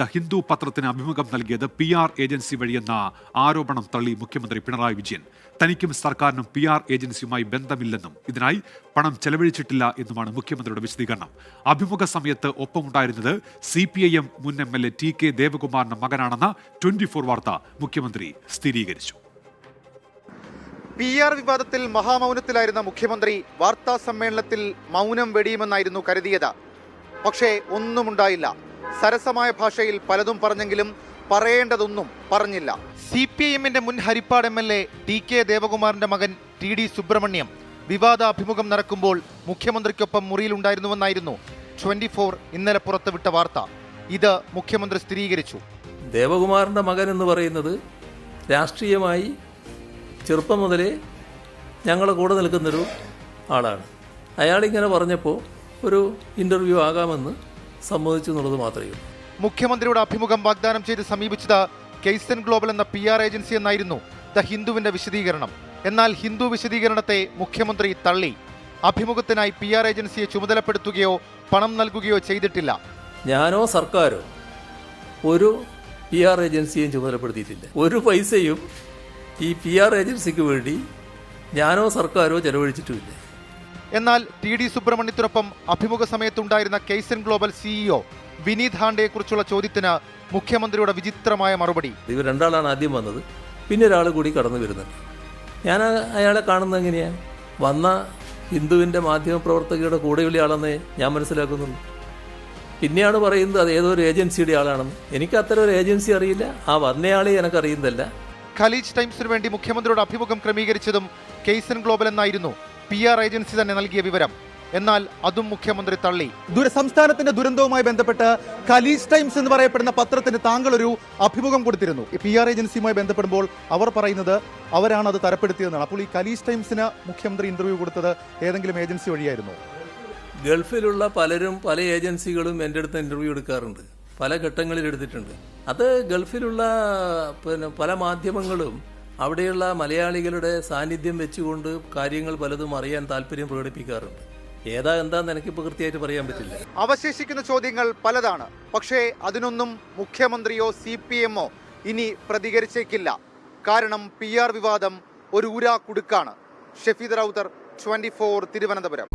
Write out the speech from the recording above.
The Hindu പത്രത്തിന് അഭിമുഖം നൽകിയത് P R agency വഴിയെന്ന ആരോപണം തള്ളി മുഖ്യമന്ത്രി പിണറായി വിജയൻ. തനിക്കും സർക്കാരിനും പി ആർ ഏജൻസിയുമായി ബന്ധമില്ലെന്നും ഇതിനായി പണം ചെലവഴിച്ചിട്ടില്ല എന്നുമാണ് മുഖ്യമന്ത്രിയുടെ വിശദീകരണം. അഭിമുഖ സമയത്ത് ഒപ്പമുണ്ടായിരുന്നത് സി പി ഐ എം മുൻ M L A T K ദേവകുമാറിന്റെ മകനാണെന്ന ട്വന്റി ഫോർ വാർത്ത മുഖ്യമന്ത്രി സ്ഥിരീകരിച്ചു. പി ആർ വിവാദത്തിൽ മഹാമൗനത്തിലായിരുന്ന മുഖ്യമന്ത്രി വാർത്താ സമ്മേളനത്തിൽ മൗനം വെടിയുമെന്നായിരുന്നു കരുതിയത്. പക്ഷേ ഒന്നുമുണ്ടായില്ല. സരസമായ ഭാഷയിൽ പലതും പറഞ്ഞെങ്കിലും പറയേണ്ടതൊന്നും പറഞ്ഞില്ല. സി പി ഐ എമ്മിന്റെ മുൻ Harippad M L A T K ദേവകുമാറിന്റെ മകൻ ടി ഡി സുബ്രഹ്മണ്യം വിവാദ അഭിമുഖം നടക്കുമ്പോൾ മുഖ്യമന്ത്രിക്കൊപ്പം മുറിയിലുണ്ടായിരുന്നുവെന്നായിരുന്നു ട്വന്റി ഫോർ ഇന്നലെ പുറത്തുവിട്ട വാർത്ത. ഇത് മുഖ്യമന്ത്രി സ്ഥിരീകരിച്ചു. ദേവകുമാറിന്റെ മകൻ എന്ന് പറയുന്നത് രാഷ്ട്രീയമായി ചെറുപ്പം മുതലേ ഞങ്ങളെ കൂടെ നിൽക്കുന്നൊരു ആളാണ്. അയാളിങ്ങനെ പറഞ്ഞപ്പോൾ ഒരു ഇന്റർവ്യൂ ആകാമെന്ന് സമ്മതിച്ചു എന്നുള്ളത് മാത്രമേ ഉള്ളൂ. മുഖ്യമന്ത്രിയുടെ അഭിമുഖം വാഗ്ദാനം ചെയ്ത് സമീപിച്ചത് കെയ്സൻ ഗ്ലോബൽ എന്ന പി ആർ ഏജൻസി എന്നായിരുന്നു ദ ഹിന്ദുവിന്റെ വിശദീകരണം. എന്നാൽ ഹിന്ദു വിശദീകരണത്തെ മുഖ്യമന്ത്രി തള്ളി. അഭിമുഖത്തിനായി പി ആർ ഏജൻസിയെ ചുമതലപ്പെടുത്തുകയോ പണം നൽകുകയോ ചെയ്തിട്ടില്ല. ഞാനോ സർക്കാരോ ഒരു പി ആർ ഏജൻസിയും ചുമതലപ്പെടുത്തിയിട്ടില്ല. ഒരു പൈസയും ഈ പി ആർ ഏജൻസിക്ക് വേണ്ടി ഞാനോ സർക്കാരോ ചെലവഴിച്ചിട്ടുമില്ല. എന്നാൽ ടി ഡി സുബ്രഹ്മണ്യത്തിനൊപ്പം അഭിമുഖ സമയത്തുണ്ടായിരുന്ന കെയ്സൻ ഗ്ലോബൽ സിഇഒ വിനീത് ഹാണ്ടയെക്കുറിച്ചുള്ള ചോദ്യത്തിന് മുഖ്യമന്ത്രിയുടെ വിചിത്രമായ മറുപടി. ഇവർ രണ്ടാളാണ് ആദ്യം വന്നത്. പിന്നെ ഒരാൾ കൂടി കടന്നു വരുന്നത് ഞാൻ അയാളെ കാണുന്നത് എങ്ങനെയാണ് വന്ന ഹിന്ദുവിന്റെ മാധ്യമപ്രവർത്തകരുടെ കൂടെയുള്ള ആളെന്ന് ഞാൻ മനസ്സിലാക്കുന്നുണ്ട് പിന്നെയാണ് പറയുന്നത് അത് ഏതോ ഒരു ഏജൻസിയുടെ ആളാണെന്ന്. എനിക്ക് അത്തരം ഒരു ഏജൻസി അറിയില്ല. ആ വന്നയാളെ എനിക്ക് അറിയുന്നതല്ല ഖലീജ് ടൈംസിനു വേണ്ടി മുഖ്യമന്ത്രിയുടെ അഭിമുഖം ക്രമീകരിച്ചതും കെയ്സൻ ഗ്ലോബൽ എന്നായിരുന്നു. പി ആർ ഏജൻസി തന്നെ നൽകിയ വിവരം. എന്നാൽ അതും മുഖ്യമന്ത്രി തള്ളി. സംസ്ഥാനത്തിന്റെ ദുരന്തവുമായി ബന്ധപ്പെട്ട് കലീസ് ടൈംസ് എന്ന് പറയപ്പെടുന്ന പത്രത്തിന് താങ്കൾ ഒരു അഭിമുഖം കൊടുത്തിരുന്നു. പി ആർ ഏജൻസിയുമായി ബന്ധപ്പെടുമ്പോൾ അവർ പറയുന്നത് അവരാണ് അത് തരപ്പെടുത്തിയതെന്നാണ്. അപ്പോൾ ഈ കലീസ് ടൈംസിന് മുഖ്യമന്ത്രി ഇന്റർവ്യൂ കൊടുത്തത് ഏതെങ്കിലും ഏജൻസി വഴിയായിരുന്നു? ഗൾഫിലുള്ള പലരും പല ഏജൻസികളും എന്റെ അടുത്ത് ഇന്റർവ്യൂ എടുക്കാറുണ്ട്. പല ഘട്ടങ്ങളിൽ എടുത്തിട്ടുണ്ട്. അത് ഗൾഫിലുള്ള പിന്നെ പല മാധ്യമങ്ങളും അവിടെയുള്ള മലയാളികളുടെ സാന്നിധ്യം വെച്ചുകൊണ്ട് കാര്യങ്ങൾ പലതും അറിയാൻ താല്പര്യം പ്രകടിപ്പിക്കാറുണ്ട്. ഏതാ എന്താന്ന് എനിക്കിപ്പോൾ കൃത്യമായിട്ട് പറയാൻ പറ്റില്ല. അവശേഷിക്കുന്ന ചോദ്യങ്ങൾ പലതാണ്. പക്ഷേ അതിനൊന്നും മുഖ്യമന്ത്രിയോ സി പി എമ്മോ ഇനി പ്രതികരിച്ചേക്കില്ല. കാരണം പി ആർ വിവാദം ഒരു ഊരാ കുടുക്കാണ്. Shefeed Rowther twenty four Thiruvananthapuram.